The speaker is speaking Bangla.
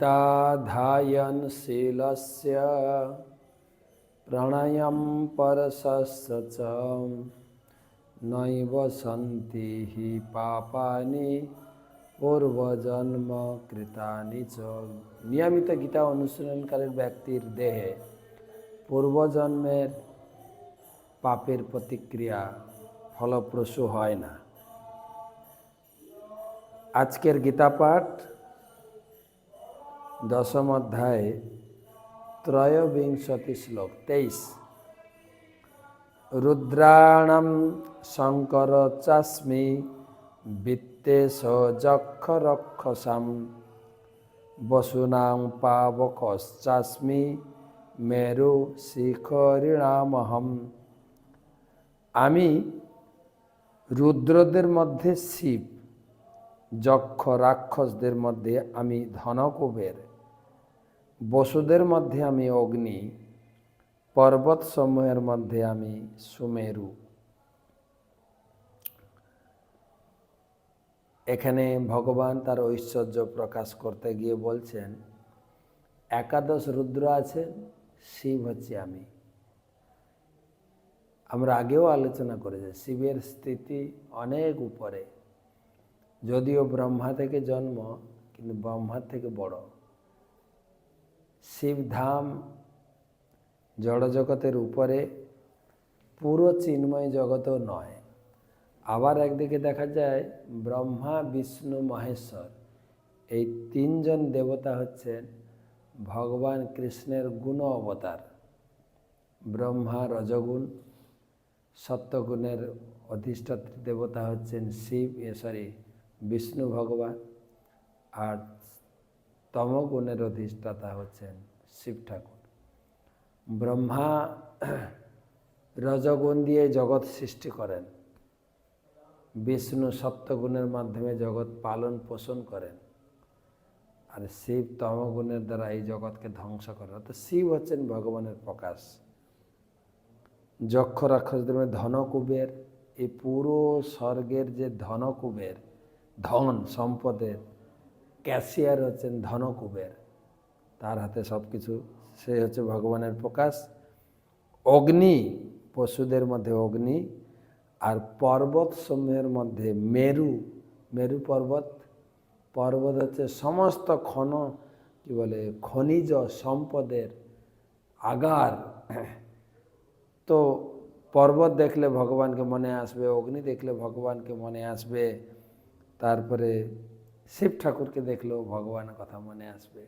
गीताधायनशीलस्य प्रणयं परशस्य च नैव सन्ति हि পাপানি পূর্বজন্ম কৃতানি চ নিয়মিত গীতা অনুশীলনকারীর ব্যক্তির দেহে পূর্বজন্মের পাপের প্রতিক্রিয়া ফলপ্রসূ হয় না আজকের গীতা পাঠ দশম অধ্যায়, ত্রয়োবিংশতি শ্লোক, তেইশ। রুদ্রাণম শঙ্কর চাস্মি বিত্তেশ যক্ষ রক্ষসাম বসুনাং পাবকশ্চাস্মি মেরু শিখরিণামহম। আমি রুদ্রদের মধ্যে শিব যক্ষ রাক্ষসদের মধ্যে আমি ধনকুবের। বসুদের মধ্যে আমি অগ্নি পর্বত সমূহের মধ্যে আমি সুমেরু। এখানে ভগবান তার ঐশ্বর্য প্রকাশ করতে গিয়ে বলছেন, একাদশ রুদ্র আছে, শিব হচ্ছে আমি। আমরা আগেও আলোচনা করেছি, শিবের স্থিতি অনেক উপরে। যদিও ব্রহ্মা থেকে জন্ম, কিন্তু ব্রহ্মার থেকে বড়। শিবধাম জড়জগতের উপরে, পুরো চিন্ময় জগতও নয়। আবার একদিকে দেখা যায় ব্রহ্মা, বিষ্ণু, মহেশ্বর। এই তিনজন দেবতা হচ্ছেন ভগবান কৃষ্ণের গুণ অবতার। ব্রহ্মা রজগুণ সত্যগুণের অধিষ্ঠাত্রী দেবতা হচ্ছেন শিব সরি বিষ্ণু ভগবান। আর তমগুণের অধিষ্ঠাতা হচ্ছেন শিব ঠাকুর। ব্রহ্মা রজগুণ দিয়ে জগৎ সৃষ্টি করেন। বিষ্ণু সত্যগুণের মাধ্যমে জগৎ পালন পোষণ করেন। আর শিব তমগুণের দ্বারা এই জগৎকে ধ্বংস করেন। অর্থাৎ শিব হচ্ছেন ভগবানের প্রকাশ। যক্ষ রাক্ষসদের মধ্যে ধনকুবের, এই পুরো স্বর্গের যে ধনকুবের, ধন সম্পদের ক্যাশিয়ার হচ্ছেন ধনকুবের। তার হাতে সব কিছু সে হচ্ছে ভগবানের প্রকাশ। অগ্নি, পশুদের মধ্যে অগ্নি, আর পর্বত সমূহের মধ্যে মেরু মেরু পর্বত। পর্বত হচ্ছে সমস্ত খন কি বলে, খনিজ সম্পদের আগার। তো পর্বত দেখলে ভগবানকে মনে আসবে, অগ্নি দেখলে ভগবানকে মনে আসবে। তারপরে শিব ঠাকুরকে দেখলেও ভগবানের কথা মনে আসবে।